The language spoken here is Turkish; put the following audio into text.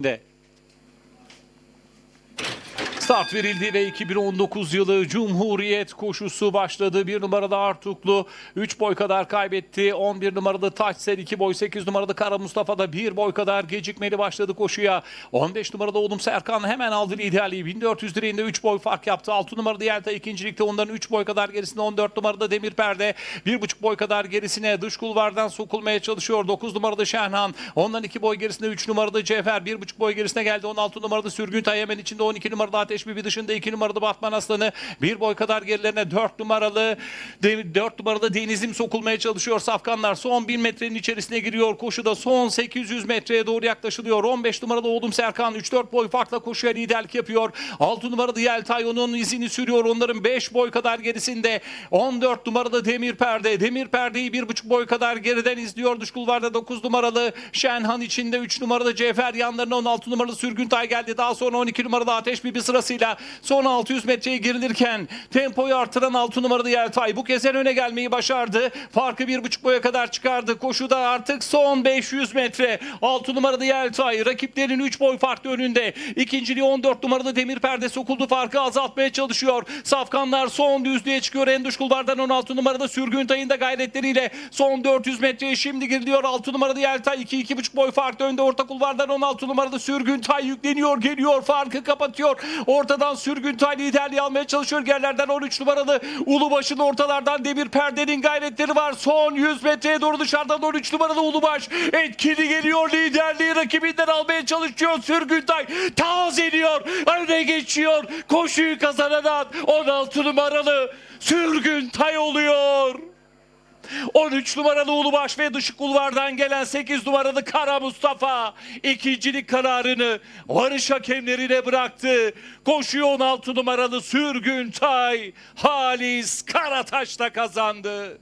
네. Start verildi ve 2019 yılı Cumhuriyet koşusu başladı. Bir numarada Artuklu 3 boy kadar kaybetti. 11 numarada Taçsel 2 boy. 8 numarada Kara Mustafa da 1 boy kadar gecikmeli başladı koşuya. 15 numarada Oğlum Serkan hemen aldı liderliği. 1400 direğinde 3 boy fark yaptı. 6 numarada Yelta ikincilikte onların 3 boy kadar gerisinde 14 numarada Demir Perde 1,5 boy kadar gerisine dış kulvardan sokulmaya çalışıyor. 9 numarada Şenhan ondan 2 boy gerisinde 3 numarada Cevher 1,5 boy gerisine geldi. 16 numarada Sürgün Tayemen içinde 12 numarada Ateş Bibi dışında 2 numarada Batman Aslanı 1 boy kadar gerilerine 4 numaralı 4 numarada Denizim sokulmaya çalışıyor. Safkanlar son 1000 metrenin içerisine giriyor. Koşuda son 800 metreye doğru yaklaşılıyor. 15 numaralı Oğlum Serkan 3-4 boy farkla koşuya liderlik yapıyor. 6 numarada Yeltay onun izini sürüyor. Onların 5 boy kadar gerisinde. 14 numarada Demir Perde. Demir Perde'yi 1,5 boy kadar geriden izliyor. Dış kulvarda 9 numaralı Şenhan içinde 3 numarada Cevher yanlarına 16 numaralı Sürgüntay geldi. Daha sonra 12 numarada Ateş Bibi sırasıyla son 600 metreye girilirken tempoyu artıran 6 numarada Yeltay bu kez en öne gelmeyi başardı. Farkı 1,5 boya kadar çıkardı. Koşuda artık son 500 metre. 6 numarada Yeltay rakiplerin 3 boy farklı önünde. İkinciliği 14 numarada Demir Perde sokuldu. Farkı azaltmaya çalışıyor. Safkanlar son düzlüğe çıkıyor. En dış kulvardan 16 numarada Sürgüntay'ın da gayretleriyle son 400 metreye şimdi giriliyor. 6 numarada Yeltay 2-2,5 boy farklı önde. Orta kulvardan 16 numarada Sürgüntay yükleniyor. Geliyor farkı kapatıyor. Ortadan Sürgüntay liderliği almaya çalışıyor. Gerlerden 13 numaralı Ulubaş'ın ortalardan Demir Perde'nin gayretleri var. Son 100 metreye doğru dışarıdan 13 numaralı Ulubaş etkili geliyor. Liderliği rakibinden almaya çalışıyor. Sürgüntay tazeliyor. Öne geçiyor. Koşuyu kazanan 16 numaralı Sürgüntay oluyor. 13 numaralı Ulubaş ve dışı kulvardan gelen 8 numaralı Kara Mustafa ikincilik kararını varış hakemlerine bıraktı. Koşuyu 16 numaralı Sürgün Tay Halis Karataş'ta kazandı.